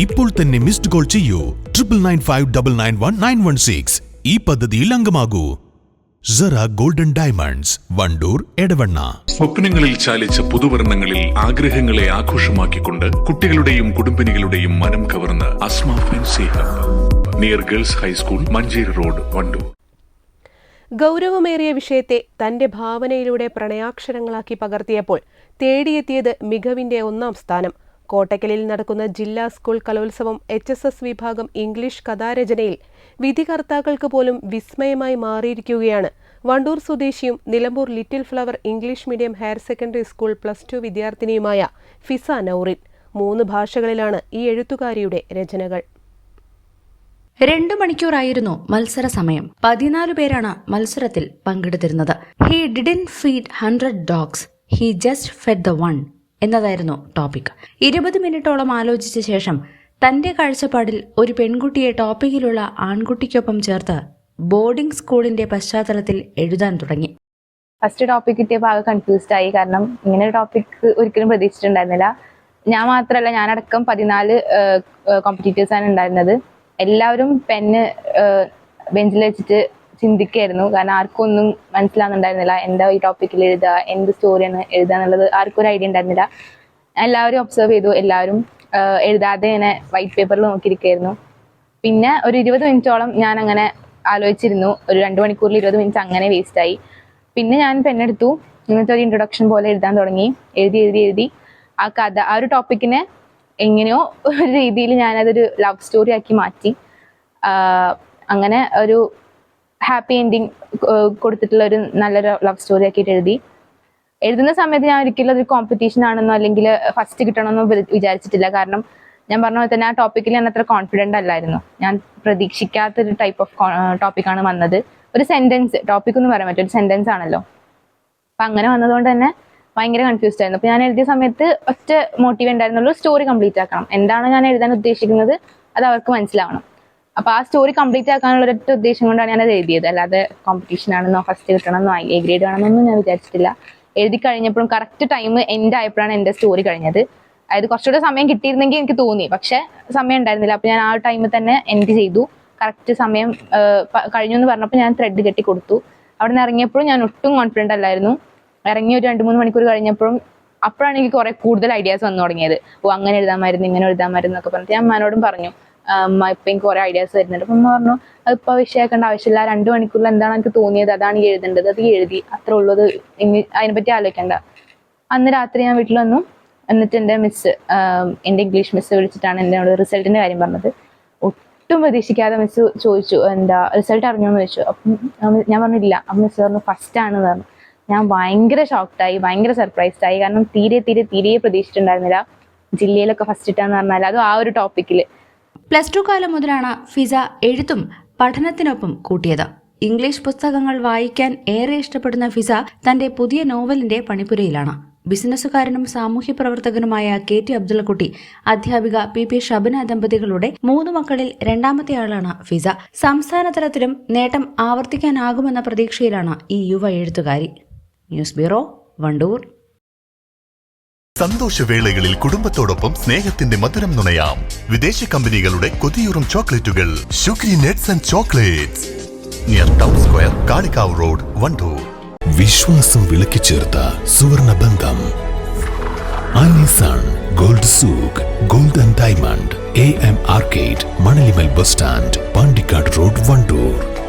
ഇപ്പോൾ തന്നെ missed call ചെയ്യൂ. Triple nine five double nine one nine one six ഈ പദ്ധതിയിൽ അംഗമാകൂ. Sara golden diamonds Wandoor Edavanna. സ്വപ്നങ്ങളിൽ ചാലിച്ച പുതുവർണങ്ങളിൽ ആഗ്രഹങ്ങളെ ആഘോഷമാക്കിക്കൊണ്ട് കുട്ടികളുടെയും കുടുംബിനികളുടെയും മനം കവർന്ന് Asma fancy hub. Near girls high school Manjeri road Wandoor. ഗൗരവമേറിയ വിഷയത്തെ തന്റെ ഭാവനയിലൂടെ പ്രണയാക്ഷരങ്ങളാക്കി പകർത്തിയപ്പോൾ തേടിയെത്തിയത് മികവിന്റെ ഒന്നാം സ്ഥാനം. കോട്ടക്കലിൽ നടക്കുന്ന ജില്ലാ സ്കൂൾ കലോത്സവം എച്ച് എസ് എസ് വിഭാഗം ഇംഗ്ലീഷ് കഥാരചനയിൽ വിധികർത്താക്കൾക്ക് പോലും വിസ്മയമായി മാറിയിരിക്കുകയാണ്. വണ്ടൂർ സ്വദേശിയും Nilambur little flower English medium higher secondary school plus two വിദ്യാർത്ഥിനിയുമായ Fiza Naurin. മൂന്ന് ഭാഷകളിലാണ് ഈ എഴുത്തുകാരിയുടെ രചനകൾ. രണ്ടു മണിക്കൂറായിരുന്നു മത്സര സമയം. പതിനാല് പേരാണ് മത്സരത്തിൽ പങ്കെടുത്തിരുന്നത്. He didn't feed hundred dogs he just fed the one എന്നതായിരുന്നു ടോപ്പിക് ഇരുപത് മിനിറ്റോളം ആലോചിച്ച ശേഷം തന്റെ കാഴ്ചപ്പാടിൽ ഒരു പെൺകുട്ടിയെ ടോപ്പിക്കിലുള്ള ആൺകുട്ടിക്കൊപ്പം ചേർത്ത് ബോർഡിംഗ് സ്കൂളിന്റെ പശ്ചാത്തലത്തിൽ എഴുതാൻ തുടങ്ങി. ഫസ്റ്റ് ടോപ്പിക് കിട്ടിയപ്പോൾ ആകെ കൺഫ്യൂസ്ഡ് ആയി. കാരണം ഇങ്ങനെ ഒരു ടോപ്പിക് ഒരിക്കലും പ്രതീക്ഷിച്ചിട്ടുണ്ടായിരുന്നില്ല. ഞാൻ മാത്രമല്ല ഞാനടക്കം പതിനാല് കോമ്പറ്റീറ്റേഴ്സ് ആണ് ഉണ്ടായിരുന്നത്. എല്ലാവരും പെന്ന് ബെഞ്ചിൽ വെച്ചിട്ട് ചിന്തിക്കായിരുന്നു. കാരണം ആർക്കും ഒന്നും മനസ്സിലാകുന്നുണ്ടായിരുന്നില്ല എന്താ ഈ ടോപ്പിക്കിൽ എഴുതുക എന്ത് സ്റ്റോറിയാണ് എഴുതുക എന്നുള്ളത്. ആർക്കും ഒരു ഐഡിയ ഉണ്ടായിരുന്നില്ല. എല്ലാവരും ഒബ്സർവ് ചെയ്തു. എല്ലാവരും എഴുതാതെ ഇങ്ങനെ വൈറ്റ് പേപ്പറിൽ നോക്കിയിരിക്കുകയായിരുന്നു. പിന്നെ ഒരു ഇരുപത് മിനിറ്റോളം ഞാൻ അങ്ങനെ ആലോചിച്ചിരുന്നു. ഒരു രണ്ട് മണിക്കൂറിൽ ഇരുപത് മിനിറ്റ് അങ്ങനെ വേസ്റ്റ് ആയി. പിന്നെ ഞാൻ പെണ്ണെടുത്തു ഇങ്ങനത്തെ ഒരു ഇൻട്രൊഡക്ഷൻ പോലെ എഴുതാൻ തുടങ്ങി. എഴുതി എഴുതി എഴുതി. ആ കഥ ആ ഒരു ടോപ്പിക്കിനെ എങ്ങനെയോ ഒരു രീതിയിൽ ഞാനതൊരു ലവ് സ്റ്റോറി ആക്കി മാറ്റി. അങ്ങനെ ഒരു ഹാപ്പി എൻഡിങ് കൊടുത്തിട്ടുള്ള ഒരു നല്ലൊരു ലവ് സ്റ്റോറി ആക്കിയിട്ട് എഴുതി. എഴുതുന്ന സമയത്ത് ഞാൻ ഒരിക്കലും അതൊരു കോമ്പറ്റീഷൻ ആണെന്നോ അല്ലെങ്കിൽ ഫസ്റ്റ് കിട്ടണമെന്നോ വിചാരിച്ചിട്ടില്ല. കാരണം ഞാൻ പറഞ്ഞ പോലെ തന്നെ ആ ടോപ്പിക്കിൽ ഞാൻ അത്ര കോൺഫിഡന്റ് അല്ലായിരുന്നു. ഞാൻ പ്രതീക്ഷിക്കാത്തൊരു ടൈപ്പ് ഓഫ് ടോപ്പിക്കാണ് വന്നത്. ഒരു സെന്റൻസ് ടോപ്പിക് എന്ന് പറയാൻ പറ്റും. ഒരു സെന്റൻസ് ആണല്ലോ. അപ്പം അങ്ങനെ വന്നതുകൊണ്ട് തന്നെ ഭയങ്കര കൺഫ്യൂസ്ഡ് ആയിരുന്നു. അപ്പോൾ ഞാൻ എഴുതിയ സമയത്ത് ഒറ്റ മോട്ടീവ് ഉണ്ടായിരുന്നുള്ളൂ സ്റ്റോറി കംപ്ലീറ്റ് ആക്കണം. എന്താണ് ഞാൻ എഴുതാൻ ഉദ്ദേശിക്കുന്നത്? അത് അവർക്ക് മനസ്സിലാവണം. അപ്പോൾ ആ സ്റ്റോറി കംപ്ലീറ്റ് ആക്കാനുള്ള ഒരു ഉദ്ദേശം കൊണ്ടാണ് ഞാൻ ഞാനത് എഴുതിയത്. അല്ലാതെ കോമ്പറ്റീഷൻ ആണെന്നോ ഫസ്റ്റ് കിട്ടണമെന്നോ എ ഗ്രേഡ് വേണമെന്നൊന്നും ഞാൻ വിചാരിച്ചിട്ടില്ല. എഴുതി കഴിഞ്ഞപ്പോഴും കറക്റ്റ് ടൈം എൻഡ് ആയപ്പോഴാണ് എന്റെ സ്റ്റോറി കഴിഞ്ഞത്. അതായത് കുറച്ചുകൂടെ സമയം കിട്ടിയിരുന്നെങ്കിൽ എനിക്ക് തോന്നി പക്ഷെ സമയം ഉണ്ടായിരുന്നില്ല. അപ്പോൾ ഞാൻ ആ ടൈമിൽ തന്നെ എൻഡ് ചെയ്തു. കറക്റ്റ് സമയം കഴിഞ്ഞു എന്ന് പറഞ്ഞപ്പോൾ ഞാൻ ത്രെഡ് കെട്ടി കൊടുത്തു. അവിടെ നിന്ന് ഇറങ്ങിയപ്പോഴും ഞാൻ ഒട്ടും കോൺഫിഡന്റ് അല്ലായിരുന്നു. ഇറങ്ങി ഒരു രണ്ട് മൂന്ന് മണിക്കൂർ കഴിഞ്ഞപ്പോഴും അപ്പോഴാണ് എനിക്ക് കുറെ കൂടുതൽ ഐഡിയാസ് വന്നു തുടങ്ങിയത്. ഓ അങ്ങനെ എഴുതാമായിരുന്നു ഇങ്ങനെ എഴുതാമായിരുന്നു എന്നൊക്കെ പറഞ്ഞിട്ട് ഞാൻ അമ്മാനോടും പറഞ്ഞു. ഇപ്പം എനിക്ക് കുറെ ഐഡിയാസ് വരുന്നുണ്ട്. അപ്പം അമ്മ പറഞ്ഞു അതിപ്പോൾ വിഷയമാക്കേണ്ട ആവശ്യമില്ല. രണ്ട് മണിക്കൂറിൽ എന്താണ് എനിക്ക് തോന്നിയത്? അതാണ് എഴുതേണ്ടത്. അത് എഴുതി അത്ര ഉള്ളത് ഇനി അതിനെപ്പറ്റി ആലോചിക്കണ്ട. അന്ന് രാത്രി ഞാൻ വീട്ടിൽ വന്നു. എന്നിട്ട് എന്റെ മിസ് എന്റെ ഇംഗ്ലീഷ് മിസ് വിളിച്ചിട്ടാണ് എന്നോട് റിസൾട്ടിന്റെ കാര്യം പറഞ്ഞത്. ഒട്ടും പ്രതീക്ഷിക്കാതെ മിസ് ചോദിച്ചു എന്താ റിസൾട്ട് അറിഞ്ഞോ? എന്ന് ചോദിച്ചു. അപ്പം ഞാൻ പറഞ്ഞില്ല. അപ്പം മിസ് പറഞ്ഞു ഫസ്റ്റ് ആണെന്ന് പറഞ്ഞു. ഞാൻ ഭയങ്കര ഷോക്ക്ഡായി ഭയങ്കര സർപ്രൈസ്ഡ് ആയി. കാരണം തീരെ തീരെ തീരെ പ്രതീക്ഷിച്ചിട്ടുണ്ടായിരുന്നില്ല. ജില്ലയിലൊക്കെ ഫസ്റ്റ് ഇട്ടാന്ന് പറഞ്ഞാൽ അതും ആ ഒരു ടോപ്പിക്കിൽ പ്ലസ് ടു കാലം മുതലാണ് ഫിസ എഴുത്തും പഠനത്തിനൊപ്പം കൂട്ടിയത്. ഇംഗ്ലീഷ് പുസ്തകങ്ങൾ വായിക്കാൻ ഏറെ ഇഷ്ടപ്പെടുന്ന ഫിസ തന്റെ പുതിയ നോവലിന്റെ പണിപ്പുരയിലാണ്. ബിസിനസ്സുകാരനും സാമൂഹ്യ പ്രവർത്തകനുമായ കെ ടി അബ്ദുള്ളക്കുട്ടി അധ്യാപിക പി പി ഷബന ദമ്പതികളുടെ മൂന്ന് മക്കളിൽ രണ്ടാമത്തെ ആളാണ് ഫിസ. സംസ്ഥാന തലത്തിലും നേട്ടം ആവർത്തിക്കാനാകുമെന്ന പ്രതീക്ഷയിലാണ് ഈ യുവ എഴുത്തുകാരി. News bureau Wandoor. സന്തോഷവേളകളിൽ കുടുംബത്തോടൊപ്പം സ്നേഹത്തിന്റെ മധുരം നുണയാം. വിദേശ കമ്പനികളുടെ കൊതിയൂറും ചോക്ലേറ്റുകൾ. ഷുഗ്രി nets and chocolates. Near town square Kalikavu road Wandoor. വിശ്വാസം വിളക്കി ചേർത്ത സുവർണ ബന്ധം gold souk gold and diamond A M arcade Manalimal bus stand Pandikkad road Wandoor.